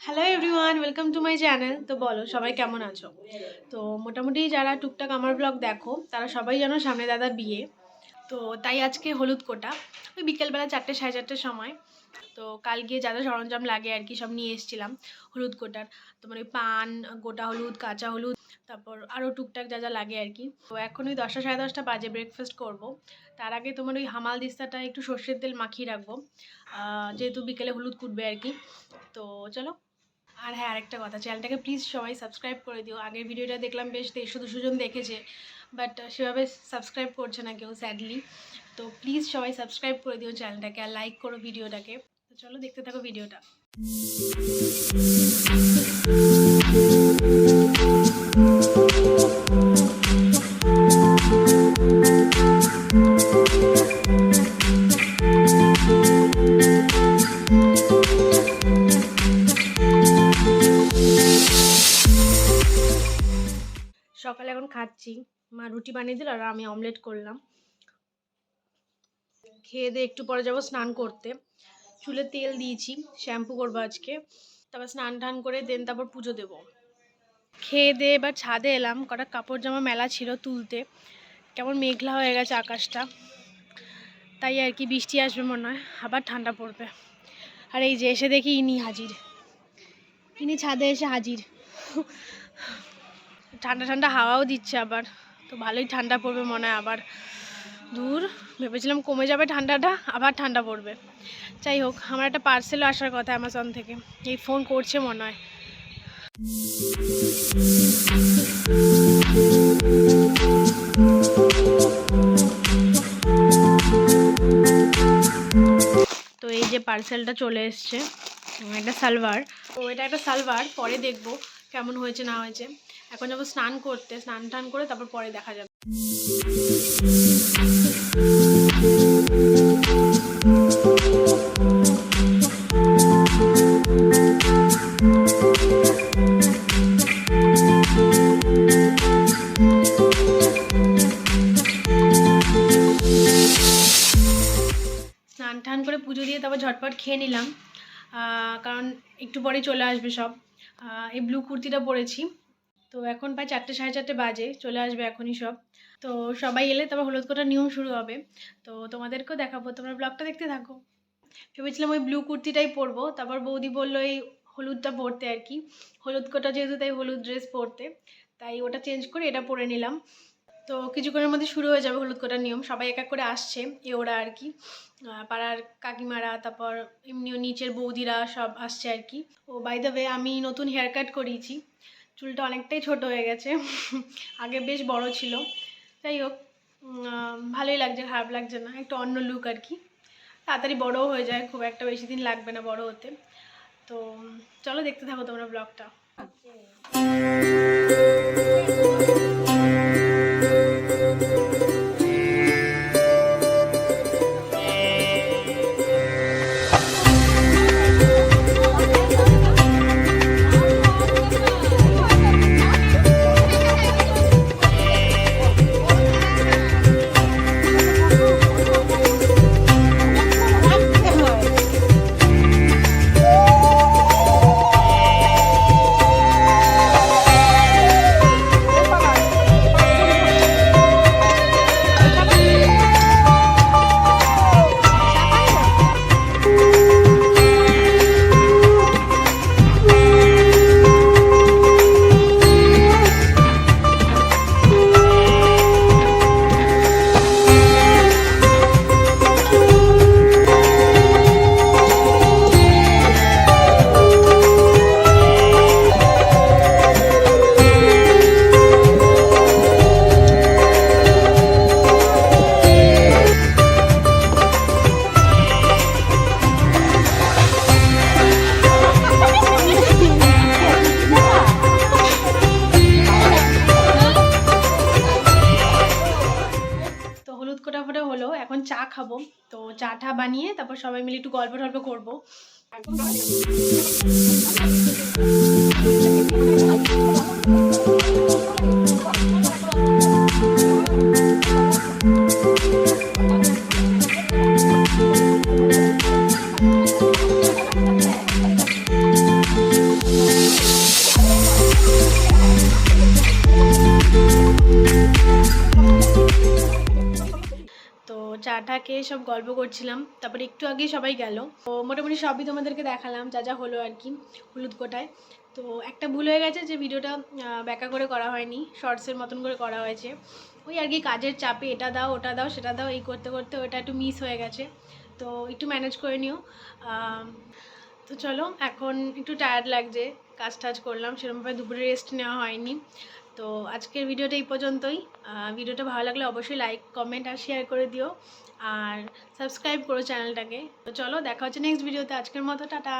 Hello everyone welcome to my channel তো বলো, সবাই কেমন আছো? তো মোটামুটি যারা টুকটাক আমার ব্লগ দেখো, তারা সবাই জানো সামনে দাদার বিয়ে। তো তাই আজকে হলুদ কোটা। ওই বিকেলবেলা চারটে সাড়ে চারটের সময়। তো কাল গিয়ে যা যা সরঞ্জাম লাগে আর কি সব নিয়ে এসেছিলাম হলুদ কোটার। তোমার ওই পান, গোটা হলুদ, কাঁচা হলুদ, তারপর আরও টুকটাক যা যা লাগে আর কি। তো এখন ওই দশটা সাড়ে দশটা বাজে ব্রেকফাস্ট করব। তার আগে তোমার ওই হামাল দিস্তাটা একটু সর্ষের তেল মাখিয়ে রাখব। যেহেতু বিকেলে হলুদ কুটবে আর কি। তো চলো। আর হ্যাঁ আরেকটা কথা চ্যানেলটাকে প্লিজ সবাই সাবস্ক্রাইব করে দিও। আগের ভিডিওটা দেখলাম বেশ দেড়শো দুশো জন দেখেছে বাট সেভাবে সাবস্ক্রাইব করছে না কেউ স্যাডলি তো প্লিজ সবাই সাবস্ক্রাইব করে দিও চ্যানেলটাকে আর লাইক করো ভিডিওটাকে। তো চলো দেখতে থাকো ভিডিওটা। সকালে এখন খাচ্ছি। মা রুটি বানিয়ে দিল আর আমি অমলেট করলাম। খেয়ে দিয়ে একটু পরে যাব স্নান করতে। চুলে তেল দিয়েছি শ্যাম্পু করব আজকে। তারপর স্নান টান করে দেন তারপর পুজো দেবো। খেয়ে দিয়ে এবার ছাদে এলাম, কটা কাপড় জামা মেলা ছিল তুলতে। কেমন মেঘলা হয়ে গেছে আকাশটা। তাই আর কি বৃষ্টি আসবে মনে হয়, আবার ঠান্ডা পড়বে। আর এই যে এসে দেখি ইনি হাজির। ইনি ছাদে এসে হাজির। ঠান্ডা ঠান্ডা হাওয়াও দিচ্ছে আবার। তো ভালোই ঠান্ডা পড়বে মনে হয় আবার। দূর, ভেবেছিলাম কমে যাবে ঠান্ডাটা, আবার ঠান্ডা পড়বে। যাই হোক, আমার একটা পার্সেলও আসার কথা অ্যামাজন থেকে। এই ফোন করছে মনে হয়। তো এই যে পার্সেলটা চলে এসছে একটা সালোয়ার তো এটা একটা সালোয়ার পরে দেখব কেমন হয়েছে, না হয়েছে। এখন যাব স্নান করতে, স্নান টান করে তারপর পরে দেখা যাবে। স্নান টান করে পুজো দিয়ে তারপর ঝটপট খেয়ে নিলাম। কারণ একটু পরে চলে আসবে সব। এই ব্লু কুর্তিটা পরেছি। তো এখন প্রায় চারটে, সাড়ে চারটে বাজে, চলে আসবে এখনই সব। তো সবাই এলে তারপর হলুদ কোটার নিয়ম শুরু হবে। তো তোমাদেরকেও দেখাবো, তোমরা ব্লগটা দেখতে থাকো। ভেবেছিলাম ওই ব্লু কুর্তিটাই পরবো, তারপর বৌদি বলল এই হলুদটা পরতে আর কি। হলুদ কোটা যেহেতু তাই হলুদ ড্রেস পরতে, তাই ওটা চেঞ্জ করে এটা পরে নিলাম। তো কিছুক্ষণের মধ্যে শুরু হয়ে যাবে হলুদ কোটার নিয়ম। সবাই এক এক করে আসছে, এ ওরা আর কি। পাড়ার কাকিমারা, তারপর এমনিও নিচের বৌদিরা সব আসছে আর কি। ও বাই দ্য ওয়ে আমি নতুন হেয়ার কাট করিয়েছি। চুলটা অনেকটাই ছোট হয়ে গেছে। আগে বেশ বড় ছিল। যাই হোক ভালোই লাগছে, খারাপ লাগছে না, একটু অন্য লুক আর কি। তাড়াতাড়ি বড়ও হয়ে যায়, খুব একটা বেশি দিন লাগবে না বড় হতে। তো, চলো দেখতে থাকো তোমরা ব্লগটা এখন চা খাব। তো চা টা বানিয়ে তারপর সবাই মিলে একটু গল্প টল্প করব। টা খেয়ে সব গল্প করছিলাম, তারপরে একটু আগেই সবাই গেল। তো মোটামুটি সবই তোমাদেরকে দেখালাম, যা যা হলো আর কি, হলুদ কোটায় তো একটা ভুল হয়ে গেছে যে ভিডিওটা ব্যাকা করে করা হয়নি শর্টসের মতন করে করা হয়েছে। ওই আর কি কাজের চাপে, এটা দাও, ওটা দাও, সেটা দাও, এই করতে করতে ওটা একটু মিস হয়ে গেছে। তো একটু ম্যানেজ করে নিও। তো চলো, এখন একটু টায়ার্ড লাগছে কাজ টাজ করলাম সেরকমভাবে দুপুরে রেস্ট নেওয়া হয়নি। তো আজকের ভিডিওটা এই পর্যন্তই। ভিডিওটা ভালো লাগলে অবশ্যই লাইক কমেন্ট আর শেয়ার করে দিও। আর সাবস্ক্রাইব করো চ্যানেলটাকে তো চলো, দেখা হচ্ছে নেক্সট ভিডিওতে আজকের মতো, টাটা।